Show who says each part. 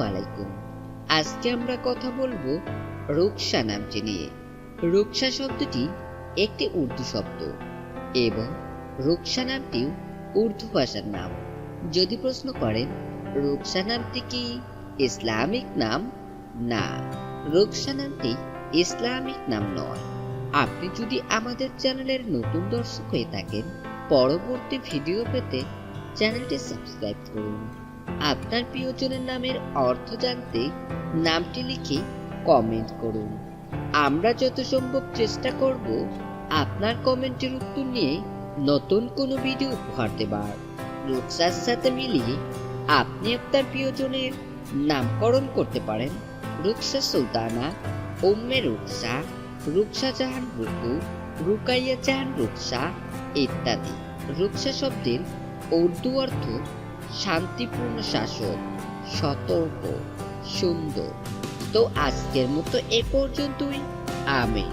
Speaker 1: আলাইকুম আজকে আমরা কথা বলব রুকসা নামটি নিয়ে। রুকসা শব্দটি একটি উর্দু শব্দ এবং রুকসা নামটিও উর্দু ভাষার নাম। যদি প্রশ্ন করেন রুকসা নামটি কি ইসলামিক নাম? না রুকসা নামটি ইসলামিক নাম নয়। আপনি যদি আমাদের চ্যানেলের নতুন দর্শক হয়ে থাকেন, পরবর্তী ভিডিও পেতে চ্যানেলটি সাবস্ক্রাইব করুন। আপনার প্রিয়জনের নামের অর্থ জানতে নামটি লিখে কমেন্ট করুন। আমরা যত সম্ভব চেষ্টা করব আপনার কমেন্টের উত্তর নিয়ে নতুন কোনো ভিডিও উপহার দেবার। রুকসার সাথে মিলিয়ে আপনি আপনার প্রিয়জনের নামকরণ করতে পারেন। রুকসা সুলতানা, উম্মে রুকসা রুকসা জাহান রুকু, রুকাইয়া জাহান রুকসা ইত্যাদি। রুকসা শব্দের উর্দু অর্থ শান্তিপূর্ণ শাসক সতর্ক সুন্দর। তো আজকের মতো এ পর্যন্তই। আমি